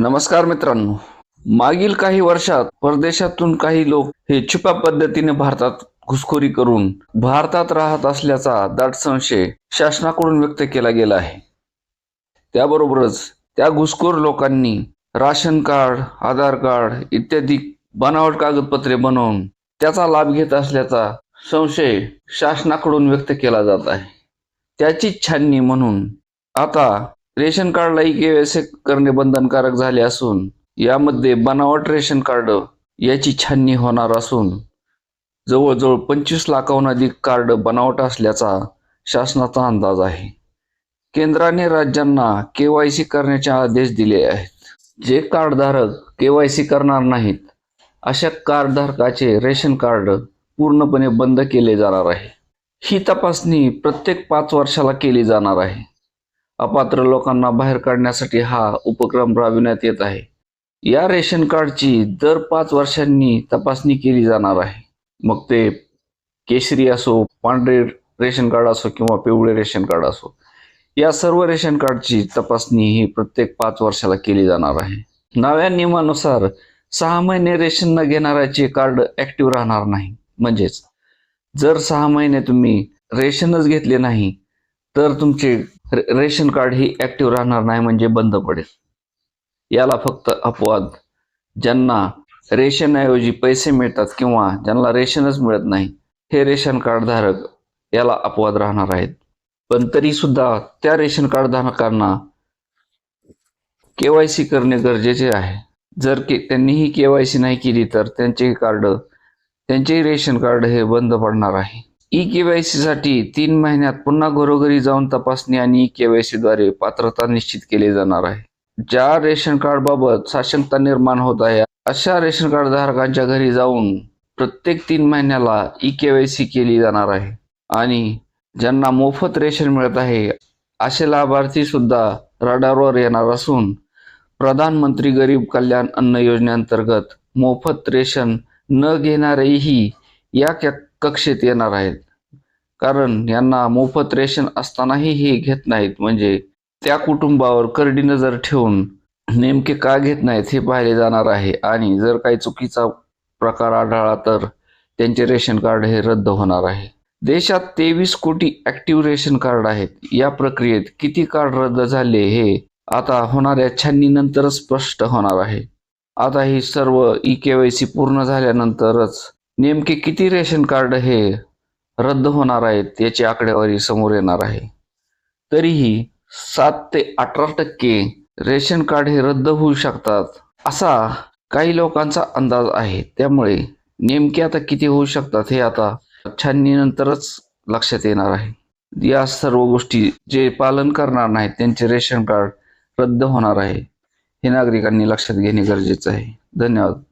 नमस्कार मित्रांनो. मागील काही वर्षात परदेशातून काही लोक हे छुप्या पद्धतीने भारतात घुसखोरी करून भारतात राहत असल्याचा दाट संशय शासनाकडून व्यक्त केला गेला आहे. त्याबरोबरच त्या घुसखोर लोकांनी राशन कार्ड आधार कार्ड इत्यादी बनावट कागदपत्रे बनवून त्याचा लाभ घेत असल्याचा संशय शासनाकडून व्यक्त केला जात आहे. त्याची छाननी म्हणून आता रेशन कार्डला ई केवायसी करणे बंधनकारक झाले असून यामध्ये बनावट रेशन कार्ड याची छाननी होणार असून जवळजवळ पंचवीस लाखाहून अधिक कार्ड बनावट असल्याचा शासनाचा अंदाज आहे. केंद्राने राज्यांना के वाय सी करण्याचे आदेश दिले आहेत. जे कार्डधारक के वाय सी करणार नाहीत अशा कार्डधारकाचे रेशन कार्ड पूर्णपणे बंद केले जाणार आहे. ही तपासणी प्रत्येक पाच वर्षाला केली जाणार आहे. अपात्र लोकांना बाहेर काढण्यासाठी हा उपक्रम राबविण्यात येत आहे. या रेशन कार्डची दर पाच वर्षांनी तपासणी केली जाणार आहे. मग ते केशरी असो पांढरे रेशन कार्ड असो किंवा पिवळे रेशन कार्ड असो या सर्व रेशन कार्डची तपासणी ही प्रत्येक पाच वर्षाला केली जाणार आहे. नव्या नियमानुसार सहा महिने रेशन न घेणाऱ्याचे कार्ड ऍक्टिव्ह राहणार नाही. म्हणजेच जर सहा महिने तुम्ही रेशनच घेतले नाही तर तुमचे रेशन कार्ड ही ऍक्टिव्ह राहणार नाही म्हणजे बंद पडेल. याला फक्त अपवाद. ज्यांना रेशनऐवजी पैसे मिळतात किंवा ज्यांना रेशनच मिळत नाही हे रेशन कार्ड धारक याला अपवाद राहणार आहेत. पण तरी सुद्धा त्या रेशन कार्ड धारकांना केवायसी करणे गरजेचे आहे. जर के त्यांनी ही केवायसी नाही केली तर त्यांचे कार्ड त्यांचे रेशन कार्ड हे बंद पडणार आहे. ई केवायसी साठी तीन महिन्यात पुन्हा घरोघरी जाऊन तपासणी आणि ई केवायसी द्वारे पात्रता निश्चित केली जाणार आहे. ज्या रेशन कार्ड बाबत साशंकता निर्माण होत आहे अशा रेशन कार्ड धारकांच्या घरी जाऊन प्रत्येक तीन महिन्याला ई केवायसी केली जाणार आहे. आणि ज्यांना मोफत रेशन मिळत आहे असे लाभार्थी सुद्धा रडारवर येणार असून प्रधानमंत्री गरीब कल्याण अन्न योजनेअंतर्गत मोफत रेशन न घेणारेही या कक्षेत येणार आहेत. कारण यांना मोफत रेशन असतानाही हे घेत नाहीत. म्हणजे त्या कुटुंबावर करडी नजर ठेवून नेमके का घेत नाहीत हे पाहिले जाणार आहे. आणि जर काही चुकीचा प्रकार आढळला तर त्यांचे रेशन कार्ड हे रद्द होणार आहे. देशात तेवीस कोटी ऍक्टिव्ह रेशन कार्ड आहेत. या प्रक्रियेत किती कार्ड रद्द झाले हे आता होणाऱ्या छाननीनंतरच स्पष्ट होणार आहे. आता ही सर्व ई के वाय सी पूर्ण झाल्यानंतरच नेमके किती रेशन कार्ड हे रद्द होणार आहेत याची आकडेवारी समोर येणार आहे. तरीही सात ते अठरा टक्के रेशन कार्ड हे रद्द होऊ शकतात असा काही लोकांचा अंदाज आहे. त्यामुळे नेमके आता किती होऊ शकतात हे आता छाननीनंतरच लक्षात येणार आहे. या सर्व गोष्टी जे पालन करणार नाहीत त्यांचे रेशन कार्ड रद्द होणार आहे. हे नागरिकांनी लक्षात घेणे गरजेचं आहे. धन्यवाद.